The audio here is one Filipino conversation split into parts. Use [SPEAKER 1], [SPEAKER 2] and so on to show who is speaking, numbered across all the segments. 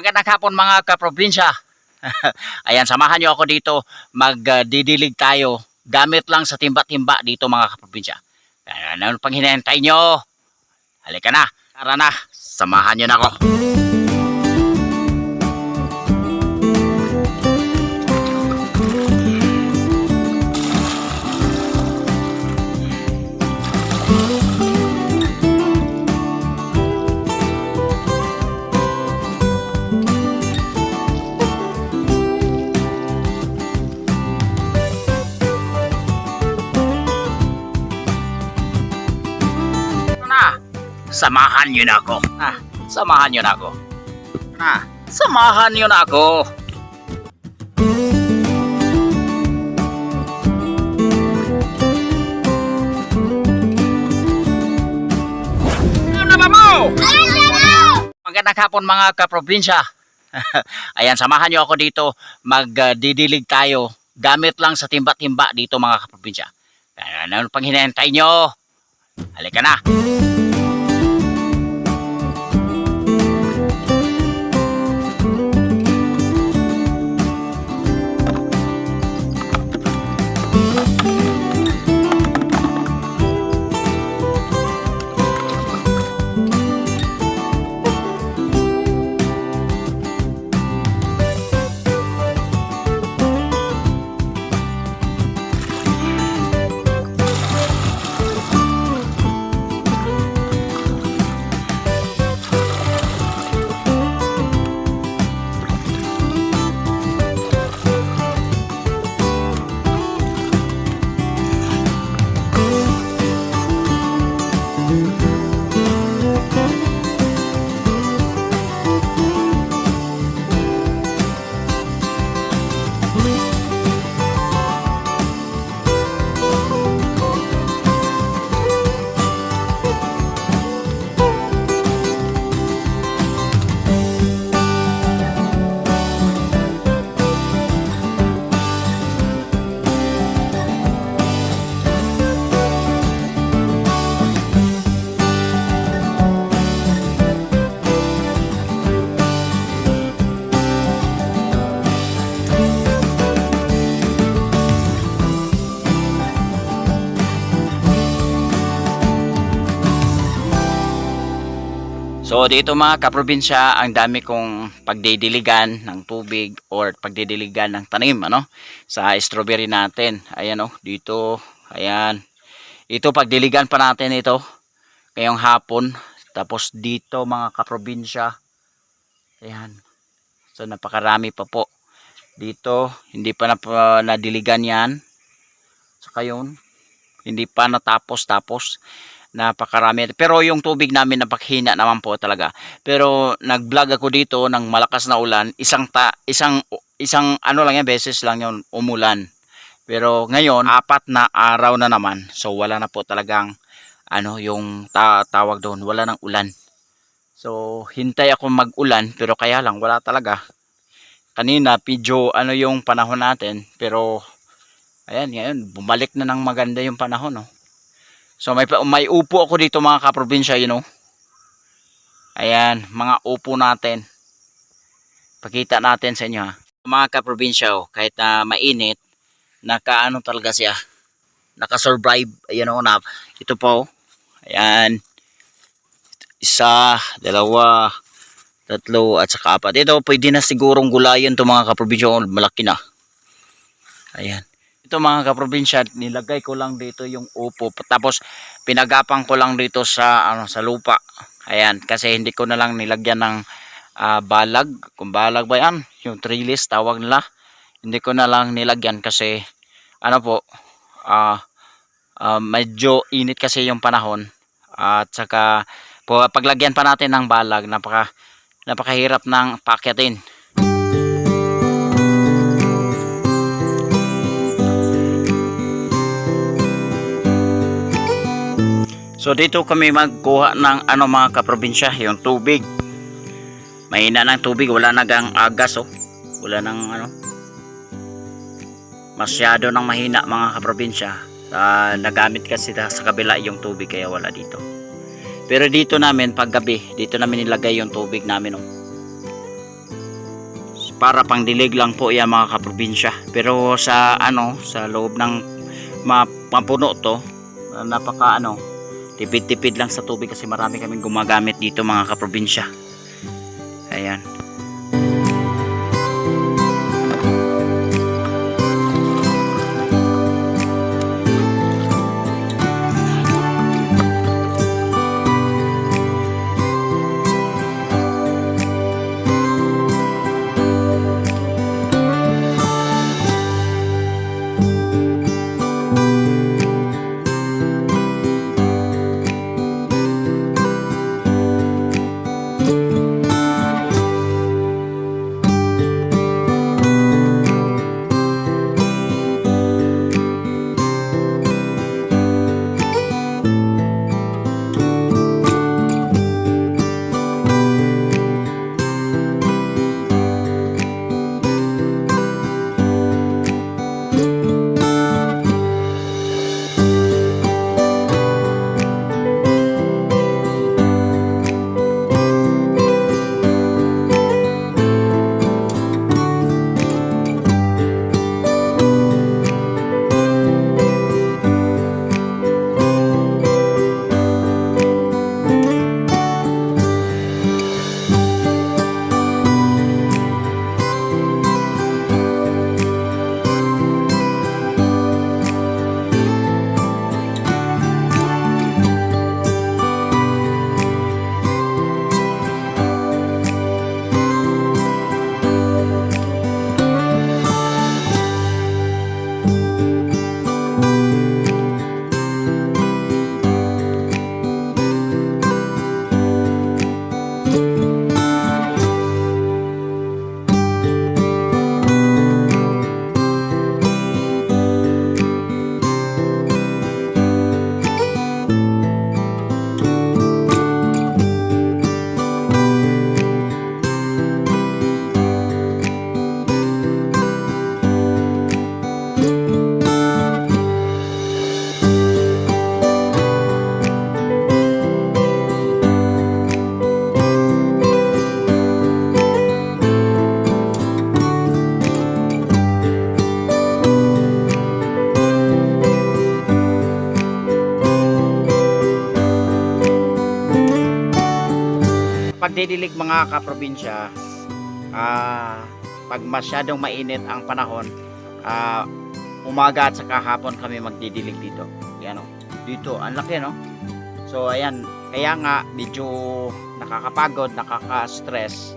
[SPEAKER 1] Magandang hapon mga kaprobinsya. Ayan, samahan nyo ako dito. Magdidilig tayo. Gamit lang sa timba-timba dito mga kaprobinsya. Ayan, ano pang hinihintay nyo? Halika na. Tara na. Samahan nyo na ako. Samahan nyo na ako. Na, samahan nyo na ako. Na, samahan nyo na ako. Ano ba mo? Magandang hapon mga kaprobinsya. Ayan, samahan nyo ako dito. Magdidilig tayo. Gamit lang sa timba-timba dito mga kaprobinsya. Ano pang hinihintay nyo? Halika na. So dito mga kaprobinsya, ang dami kong pagdidiligan ng tubig or pagdidiligan ng tanim ano sa strawberry natin. Ayan oh, dito, ayan. Ito pagdiligan pa natin ito ngayong hapon. Tapos dito mga kaprobinsya. Ayan. So napakarami pa po. Dito, hindi pa na nadiligan 'yan. Saka yun, hindi pa natapos tapos napakarami. Pero yung tubig namin napakhina naman po talaga. Pero nag-vlog ako dito ng malakas na ulan, isang ta isang isang ano lang yan beses lang yon umulan. Pero ngayon, apat na araw na naman. So wala na po talagang ano yung ta tawag doon, wala nang ulan. So hintay ako mag-ulan pero kaya lang wala talaga. Kanina medyo ano yung panahon natin pero ayan ngayon bumalik na ng maganda yung panahon no. So may may upo ako dito mga kaprobinsya, you know. Ayan, mga upo natin. Pakita natin sa inyo ha. Mga kaprobinsya, oh, kahit na mainit, nakaano talaga siya. Naka-survive, ayan oh, na. Ito po. Ayan. Isa, dalawa, tatlo, at saka apat. Ito, pwede na sigurong gulayan to mga kaprobinsya. oh, Malaki na. Ayan ito mga kaprobinsya, nilagay ko lang dito yung upo. Tapos pinagapang ko lang dito sa ano sa lupa. Ayan, kasi hindi ko na lang nilagyan ng ah, balag. Kung balag ba yan, yung trellis tawag nila. Hindi ko na lang nilagyan kasi ano po, ah ah, medyo init kasi yung panahon. At saka po, paglagyan pa natin ng balag, napaka napakahirap ng paakyatin. So dito kami magkuha ng ano mga kaprobinsya, yung tubig. Mahina ng tubig, wala nagang agas oh. Wala nang ano. Masyado nang mahina mga kaprobinsya. Ah, nagamit kasi sa kabila yung tubig kaya wala dito. Pero dito namin pag gabi, dito namin nilagay yung tubig namin oh. para pangdilig lang po yan mga kaprobinsya pero sa ano sa loob ng ma- mapuno to ah, napaka ano tipid-tipid lang sa tubig kasi marami kaming gumagamit dito mga kaprobinsya. Ayan mga kaprobinsya, ah, pag masyadong mainit ang panahon, ah, umaga at saka hapon kami magdidilig dito. Yan o. Dito, ang laki no? So ayan, kaya nga medyo nakakapagod, nakaka-stress.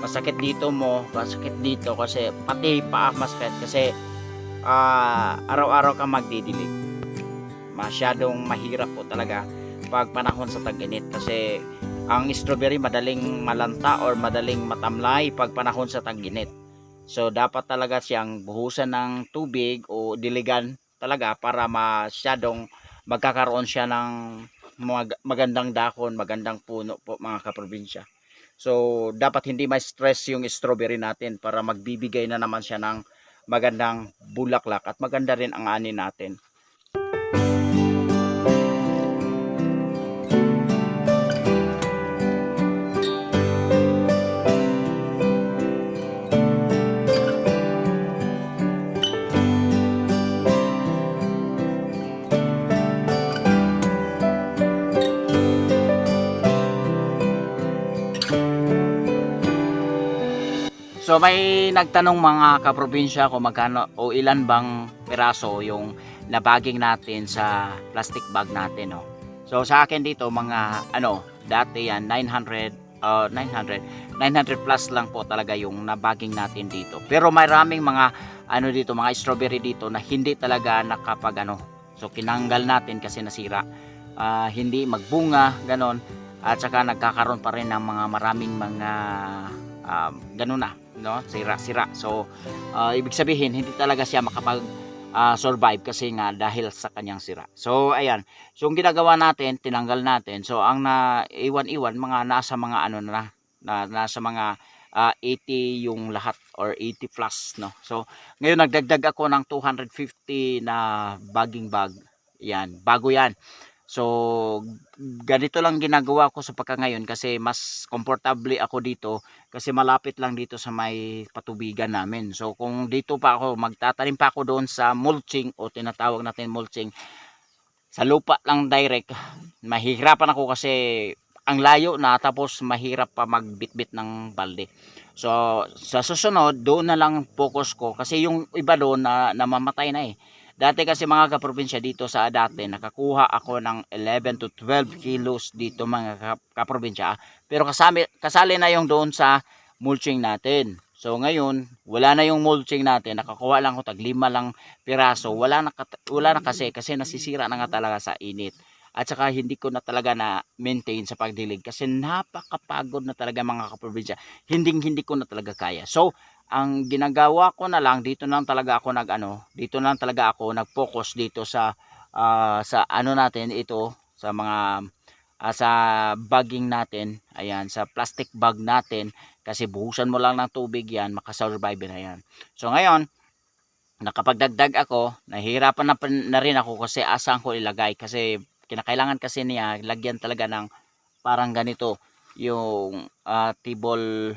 [SPEAKER 1] Masakit dito mo, masakit dito kasi pati paa masakit kasi ah, araw-araw ka magdidilig. Masyadong mahirap po talaga pag panahon sa tag-init kasi ang strawberry madaling malanta or madaling matamlay pag panahon sa tag-init. So dapat talaga siyang buhusan ng tubig o diligan talaga para masyadong magkakaroon siya ng mag- magandang dakon, magandang puno po mga kaprobinsya. So dapat hindi ma-stress yung strawberry natin para magbibigay na naman siya ng magandang bulaklak at maganda rin ang ani natin. So may nagtanong mga kaprobinsya kung magkano o ilan bang piraso yung nabaging natin sa plastic bag natin no. So sa akin dito mga ano dati yan 900 uh, 900 900 plus lang po talaga yung nabaging natin dito. Pero maraming mga ano dito mga strawberry dito na hindi talaga nakapag ano. So kinanggal natin kasi nasira. Ah, hindi magbunga ganon at saka nagkakaroon pa rin ng mga maraming mga um, ganun na no? Sira-sira. So uh, ibig sabihin hindi talaga siya makapag uh, survive kasi nga dahil sa kanyang sira. So ayan. So ang ginagawa natin tinanggal natin. So ang na iwan-iwan mga nasa mga ano na, na nasa mga uh, 80 yung lahat or 80 plus no? So ngayon nagdagdag ako ng 250 na bagging bag. Yan bago yan So, ganito lang ginagawa ko sa pagka ngayon kasi mas komportable ako dito kasi malapit lang dito sa may patubigan namin. So, kung dito pa ako, magtatanim pa ako doon sa mulching o tinatawag natin mulching, sa lupa lang direct, mahihirapan ako kasi ang layo na tapos mahirap pa magbitbit ng balde. So, sa susunod, doon na lang focus ko kasi yung iba doon na namamatay na eh. Dati kasi mga kaprobinsya dito sa dati, nakakuha ako ng 11 to 12 kilos dito mga kap- kaprobinsya. Pero kasami, kasali na yung doon sa mulching natin. So ngayon, wala na yung mulching natin. Nakakuha lang ako tag lima lang piraso. Wala na, wala na kasi kasi nasisira na nga talaga sa init. At saka hindi ko na talaga na maintain sa pagdilig kasi napakapagod na talaga mga kaprobinsya. Hindi hindi ko na talaga kaya. So ang ginagawa ko na lang dito na lang talaga ako nag ano, dito na lang talaga ako nag-focus dito sa ah, sa ano natin ito sa mga ah, sa bagging natin, ayan, sa plastic bag natin kasi buhusan mo lang ng tubig yan, makasurvive na yan. So ngayon, nakapagdagdag ako, nahihirapan na, na rin ako kasi asang ko ilagay kasi kinakailangan kasi niya lagyan talaga ng parang ganito yung ah, table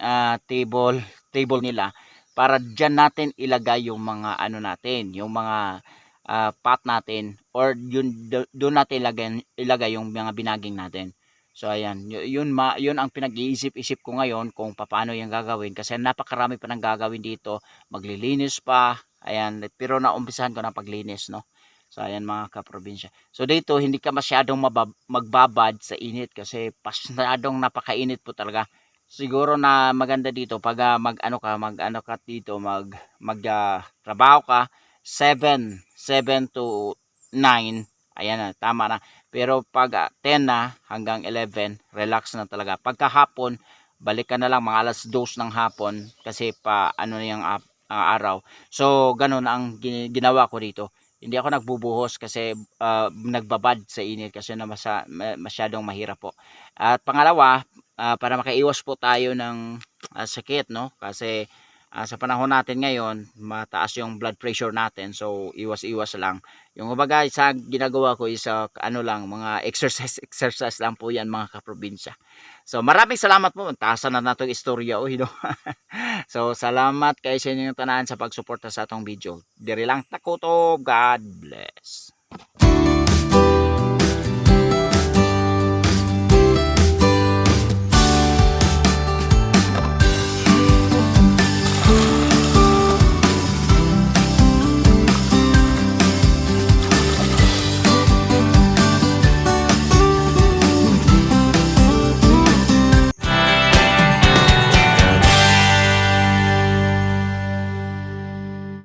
[SPEAKER 1] ah, table table nila para diyan natin ilagay yung mga ano natin, yung mga ah, pot natin or yun do- doon natin ilagay, ilagay yung mga binaging natin. So ayan, yun ma yun ang pinag-iisip-isip ko ngayon kung paano yung gagawin kasi napakarami pa nang gagawin dito, maglilinis pa. Ayan, pero naumpisahan ko na paglinis, no. So ayan mga kaprobinsya. So dito hindi ka masyadong magbabad sa init kasi pasyadong napakainit po talaga. Siguro na maganda dito pag ah, mag ano ka mag ano ka dito mag mag ah, trabaho ka 7 7 to 9 ayan na tama na. Pero pag ah, 10 na hanggang 11 relax na talaga. Pagkahapon balik ka na lang mga alas 2 ng hapon kasi pa ano na yung ah, araw. So ganun ang gin- ginawa ko dito hindi ako nagbubuhos kasi ah, nagbabad sa init kasi na masa, ma- masyadong mahirap po. At pangalawa ah, para makaiwas po tayo ng ah, sakit no? Kasi ah, sa panahon natin ngayon mataas yung blood pressure natin so iwas-iwas lang. Yung kumbaga sa ginagawa ko is ah, ano lang mga exercise exercise lang po yan mga kaprobinsya. So maraming salamat po. Taasan na natong istorya oh, you know? so salamat kay sa inyong tanan sa pagsuporta sa atong video. Diri lang takutob God bless